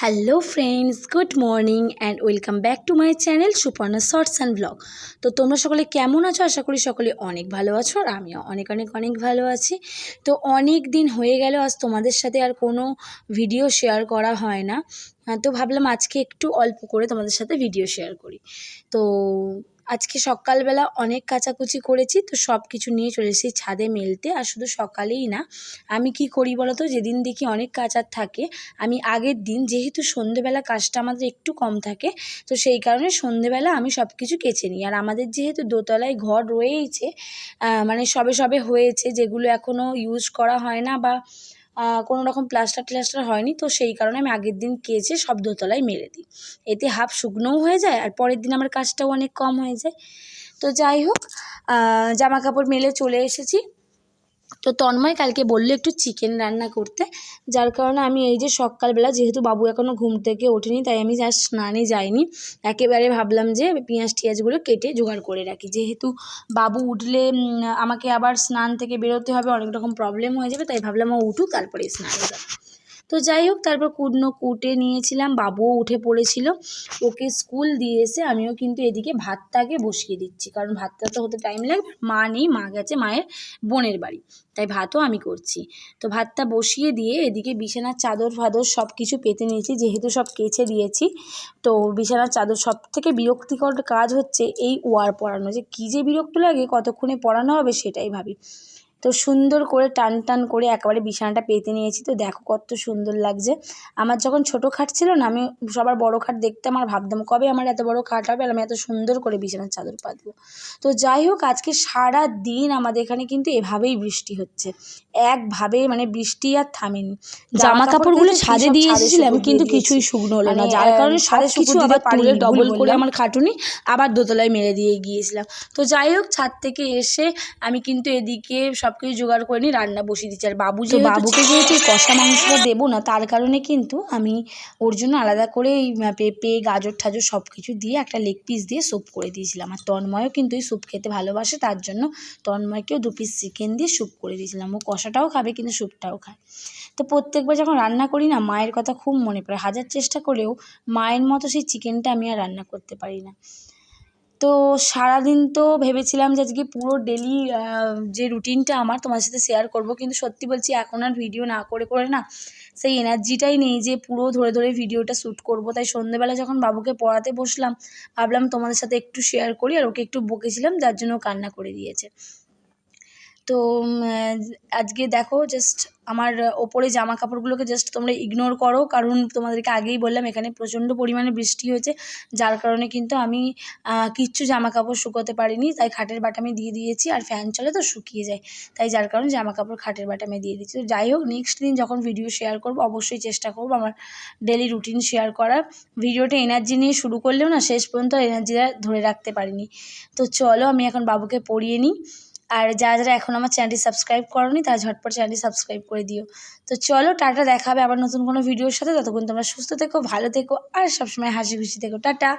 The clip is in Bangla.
Hello friends good morning and welcome back to my channel Suparna shorts and blog তো তোমরা সকলে কেমন আছো? আশা করি সকলে অনেক ভালো আছো আর আমিও অনেক অনেক অনেক ভালো আছি। তো অনেক দিন হয়ে গেল, আজ তোমাদের সাথে আর কোনো ভিডিও শেয়ার করা হয় না। তো ভাবলাম আজকে একটু অল্প করে তোমাদের সাথে ভিডিও শেয়ার করি। তো আজকে সকালবেলা অনেক কাচাকুচি করেছি, তো সব কিছু নিয়ে চলে এসেছি ছাদে মেলতে। আর শুধু সকালেই না, আমি কি করি বলো তো যেদিন দেখি অনেক কাচার থাকে, আমি আগের দিন যেহেতু সন্ধেবেলা কাজটা আমাদের একটু কম থাকে, তো সেই কারণে সন্ধেবেলা আমি সব কিছু কেচে নিই। আর আমাদের যেহেতু দোতলায় ঘর রয়েইছে মানে সবে সবে হয়েছে, যেগুলো এখনও ইউজ করা হয় না বা কোনো রকম প্লাস্টার ট্লাস্টার হয়নি। তো সেই কারণে আমি আগের দিন কেচে সব দোতলায় মেরে দিই। এতে হাফ শুকনোও হয়ে যায় আর পরের দিন আমার কাজটাও অনেক কম হয়ে যায়। তো যাই হোক জামা কাপড় মেলে চলে এসেছি। তো তন্ময় কালকে বলল একটু চিকেন রান্না করতে, যার কারণে আমি এই যে সকালবেলা যেহেতু বাবু এখনও ঘুম থেকে ওঠেনি, তাই আমি আর স্নানে যাইনি। একেবারে ভাবলাম যে পেঁয়াজ টিয়াজগুলো কেটে জোগাড় করে রাখি। যেহেতু বাবু উঠলে আমাকে আবার স্নান থেকে বেরোতে হবে, অনেক রকম প্রবলেম হয়ে যাবে, তাই ভাবলাম ও উঠুক, তারপরে স্নানে তো যাই হোক, তারপর কুটনো কুটে নিয়েছিলাম, বাবুও উঠে পড়েছিল। ওকে স্কুল দিয়ে এসে আমিও কিন্তু এদিকে ভাতটাকে বসিয়ে দিচ্ছি, কারণ ভাতটা তো হতে টাইম লাগবে মা নেই, মা গেছে মায়ের বোনের বাড়ি, তাই ভাতও আমি করছি। তো ভাতটা বসিয়ে দিয়ে এদিকে বিছানার চাদর ফাদর সব কিছু পেতে নিয়েছি, যেহেতু সব কেচে দিয়েছি। তো বিছানার চাদর সব থেকে বিরক্তিকর কাজ হচ্ছে এই ওয়ার পড়ানো যে কী যে বিরক্ত লাগে, কতক্ষণে পড়ানো হবে সেটাই ভাবি। তো সুন্দর করে টান টান করে একেবারে বিছানাটা পেতে নিয়েছি। তো দেখো কত সুন্দর লাগছে। আমার যখন ছোটো খাট ছিল না আমি সবার বড় খাট দেখতাম আর ভাবতাম কবে আমার এত বড় খাট হবে আর আমি এত সুন্দর করে বিছানার চাদর পাতবো? তো যাই হোক আজকে সারা দিন আমাদের এখানে কিন্তু এভাবেই বৃষ্টি হচ্ছে। একভাবে মানে বৃষ্টি আর থামেনি। জামা কাপড়গুলো সাজে দিয়ে এসেছিলাম কিন্তু কিছুই শুকনো হলো না। মানে, যার কারণে কিছু কিছু আবার তুলে ডবল করে আমার খাটুনি আবার দোতলায় মেরে দিয়ে গিয়েছিলাম। তো যাই হোক ছাদ থেকে এসে আমি কিন্তু এদিকে সব কিছু জোগাড় করে নিই রান্না বসিয়ে দিচ্ছি। আর বাবু যেহেতু বাবুকে যেহেতু কষা মাংসটা দেবো না তার কারণে কিন্তু আমি ওর জন্য আলাদা করে এই পেঁপে গাজর ঠাজর সব কিছু দিয়ে একটা লেগ পিস দিয়ে স্যুপ করে দিয়েছিলাম। আর তন্ময়ও কিন্তু এই স্যুপ খেতে ভালোবাসে তার জন্য তন্ময়কেও দু পিস চিকেন দিয়ে স্যুপ করে দিয়েছিলাম। ও কষাটাও খাবে কিন্তু স্যুপটাও খায়। তো প্রত্যেকবার যখন রান্না করি না মায়ের কথা খুব মনে পড়ে। হাজার চেষ্টা করেও মায়ের মতো সেই চিকেনটা আমি আর রান্না করতে পারি না। তো সারাদিন তো ভেবেছিলাম যে আজকে পুরো ডেলি যে রুটিনটা আমার তোমার সাথে শেয়ার করব। কিন্তু সত্যি বলছি, এখন আর ভিডিও না করে করে না সেই এনার্জিটাই নেই যে পুরো ধরে ধরে ভিডিওটা শ্যুট করব। তাই সন্ধেবেলা যখন বাবুকে পড়াতে বসলাম, ভাবলাম তোমাদের সাথে একটু শেয়ার করি আর ওকে একটু বকেছিলাম, যার জন্য কান্না করে দিয়েছে। তো আজকে দেখো জাস্ট আমার ওপরে জামা কাপড়গুলোকে জাস্ট তোমরা ইগনোর করো, কারণ তোমাদেরকে আগেই বললাম এখানে প্রচণ্ড পরিমাণে বৃষ্টি হয়েছে, যার কারণে কিন্তু আমি কিচ্ছু জামা কাপড় শুকোতে পারিনি, তাই খাটের বাটামে দিয়ে দিয়েছি, আর ফ্যান চলে তো শুকিয়ে যায়, তাই যার কারণে জামা কাপড় খাটের বাটামে দিয়ে দিচ্ছি তো যাই হোক নেক্সট দিন যখন ভিডিও শেয়ার করব, অবশ্যই চেষ্টা করব আমার ডেলি রুটিন শেয়ার করার। ভিডিওটা এনার্জি নিয়ে শুরু করলেও না, শেষ পর্যন্ত এনার্জিটা ধরে রাখতে পারিনি। তো চলো, আমি এখন বাবুকে পড়িয়ে নিই। আর যারা যারা এখন আমার চ্যানেলটি সাবস্ক্রাইব করনি, তারা ঝটপট চ্যানেলটি সাবস্ক্রাইব করে দিও। তো চলো, টাটা দেখাবে আবার নতুন কোনো ভিডিওর সাথে। ততক্ষণ তোমরা সুস্থ থেকো, ভালো থেকো, আর সবসময় হাসি খুশি থেকো। টাটা!